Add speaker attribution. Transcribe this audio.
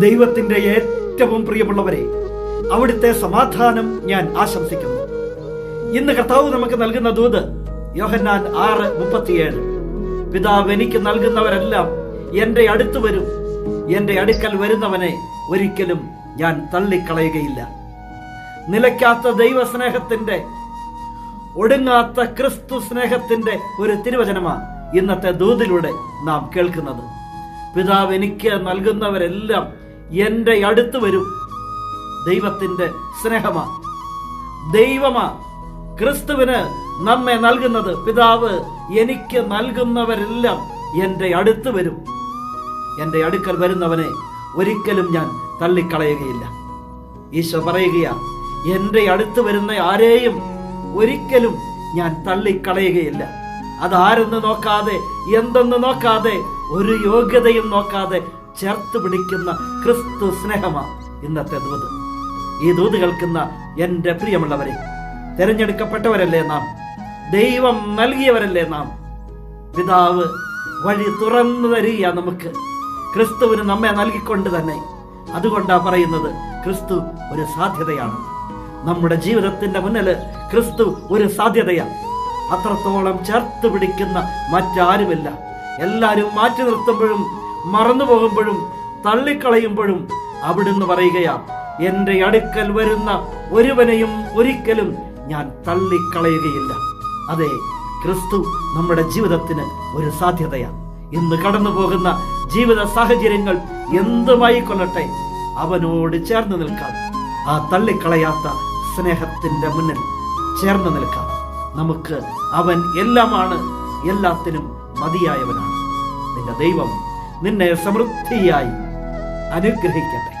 Speaker 1: ദൈവത്തിന്റെ ഏറ്റവും പ്രിയമുള്ളവരെ അവിടുത്തെ സമാധാനം ഞാൻ ആശംസിക്കുന്നു. ഇന്ന് കർത്താവ് നമുക്ക് നൽകുന്ന ദൂത് യോഹന്നാൻ ആറ് മുപ്പത്തിയേഴ്. പിതാവ് എനിക്ക് നൽകുന്നവരെല്ലാം എന്റെ അടുത്ത് വരും. എന്റെ അടുക്കൽ വരുന്നവനെ ഒരിക്കലും ഞാൻ തള്ളിക്കളയുകയില്ല. നിലയ്ക്കാത്ത ദൈവസ്നേഹത്തിന്റെ ഒടുങ്ങാത്ത ക്രിസ്തു സ്നേഹത്തിന്റെ ഒരു തിരുവചനമാണ് ഇന്നത്തെ ദൂതിലൂടെ നാം കേൾക്കുന്നത്. പിതാവ് എനിക്ക് നൽകുന്നവരെല്ലാം എന്റെ അടുത്ത് വരും. ദൈവത്തിന്റെ സ്നേഹമാ. ദൈവമാ ക്രിസ്തുവിന് നമ്മെ നൽകുന്നത്. പിതാവ് എനിക്ക് നൽകുന്നവരെല്ലാം എന്റെ അടുത്ത് വരും. എന്റെ അടുക്കൽ വരുന്നവനെ ഒരിക്കലും ഞാൻ തള്ളിക്കളയുകയില്ല. ഈശോ പറയുകയാ എന്റെ അടുത്ത് വരുന്ന ആരെയും ഒരിക്കലും ഞാൻ തള്ളിക്കളയുകയില്ല. അതാരെന്ന് നോക്കാതെ എന്തെന്ന് നോക്കാതെ ഒരു യോഗ്യതയും നോക്കാതെ ചേർത്ത് പിടിക്കുന്ന ക്രിസ്തു സ്നേഹമാണ് ഇന്നത്തെ ദൂത്. ഈ ദൂത് കേൾക്കുന്ന എന്റെ പ്രിയമുള്ളവരെ തിരഞ്ഞെടുക്കപ്പെട്ടവരല്ലേ നാം? ദൈവം നൽകിയവരല്ലേ നാം? പിതാവ് വഴി തുറന്നു തരിക നമുക്ക്. ക്രിസ്തുവിന് നമ്മെ നൽകിക്കൊണ്ട് തന്നെ. അതുകൊണ്ടാ പറയുന്നത് ക്രിസ്തു ഒരു സാധ്യതയാണ്. നമ്മുടെ ജീവിതത്തിന്റെ മുന്നിൽ ക്രിസ്തു ഒരു സാധ്യതയാണ് അത്രത്തോളം ചേർത്ത് പിടിക്കുന്ന മറ്റാരുമില്ല. എല്ലാവരും മാറ്റി നിർത്തുമ്പോഴും മറന്നു പോകുമ്പോഴും തള്ളിക്കളയുമ്പോഴും അവിടുന്ന് പറയുകയാ എന്റെ അടുക്കൽ വരുന്ന ഒരുവനെയും ഒരിക്കലും ഞാൻ തള്ളിക്കളയുകയില്ല. അതെ ക്രിസ്തു നമ്മുടെ ജീവിതത്തിന് ഒരു സാധ്യതയാണ് ഇന്ന് കടന്നു പോകുന്ന ജീവിത സാഹചര്യങ്ങൾ എന്തുമായി കൊള്ളട്ടെ? അവനോട് ചേർന്ന് നിൽക്കാം. ആ തള്ളിക്കളയാത്ത സ്നേഹത്തിന്റെ മുന്നിൽ ചേർന്ന് നിൽക്കാം. നമുക്ക് അവൻ എല്ലാമാണ് എല്ലാത്തിനും മതിയായവനാണ്. നിന്റെ ദൈവം നിന്നെ സമൃദ്ധിയായി അനുഗ്രഹിക്കട്ടെ.